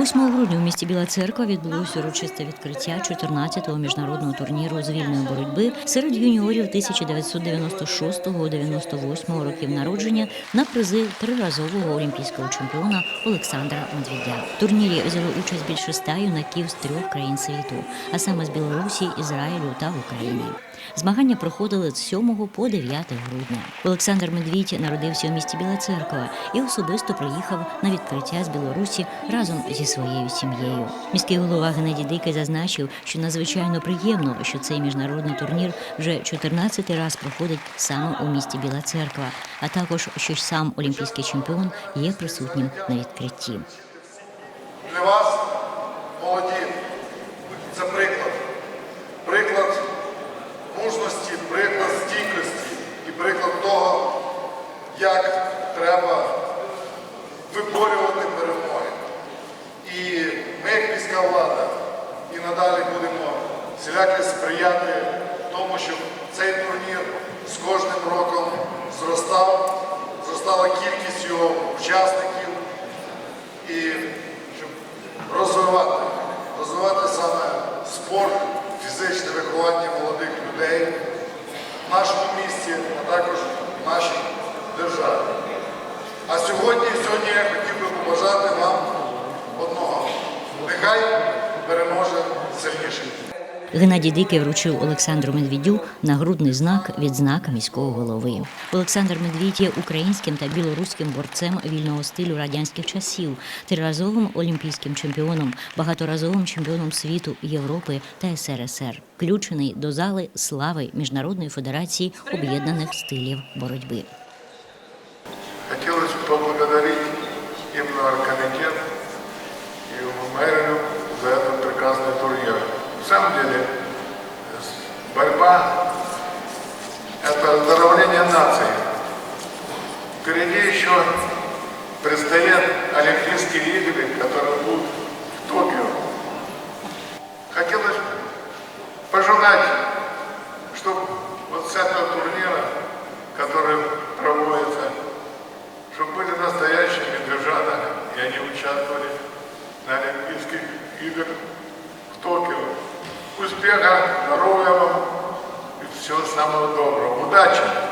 8 грудня у місті Біла Церква відбулося урочисте відкриття 14-го міжнародного турніру з вільної боротьби серед юніорів 1996-98 років народження на призи триразового олімпійського чемпіона Олександра Медведя. В турнірі взяли участь більше ста юнаків з трьох країн світу, а саме з Білорусі, Ізраїлю та України. Змагання проходили з 7 по 9 грудня. Олександр Медвідь народився у місті Біла Церква і особисто приїхав на відкриття з Білорусі разом зі своєю сім'єю. Міський голова Геннадій Дикий зазначив, що надзвичайно приємно, що цей міжнародний турнір вже 14 раз проходить саме у місті Біла Церква, а також що сам олімпійський чемпіон є присутнім на відкритті. Для вас, молоді, це приклад. Приклад мужності, приклад стійкості і приклад того, як треба виборювати перемоги. І ми, як міська влада, і надалі будемо всіляки сприяти тому, щоб цей турнір з кожним роком зростав, зростала кількість його учасників і щоб розвивати, розвивати саме спорт, фізичне виховання молодих людей в нашому місті, а також в нашій державі. А сьогодні, сьогодні я хотів би побажати вам. Нехай переможе сильніший. Геннадій Дикий вручив Олександру Медведю нагрудний знак відзнака міського голови. Олександр Медвідь є українським та білоруським борцем вільного стилю радянських часів, триразовим олімпійським чемпіоном, багаторазовим чемпіоном світу, Європи та СРСР, включений до зали слави Міжнародної федерації об'єднаних стилів боротьби. показывали, борьба – это оздоровление нации. Впереди еще предстоят Олимпийские игры, которые будут в Токио. Хотелось пожелать, чтобы вот с этого турнира, который проводится, чтобы были настоящие медвежата, и они участвовали на Олимпийских играх. Успеха, здоровья вам и всего самого доброго. Удачи!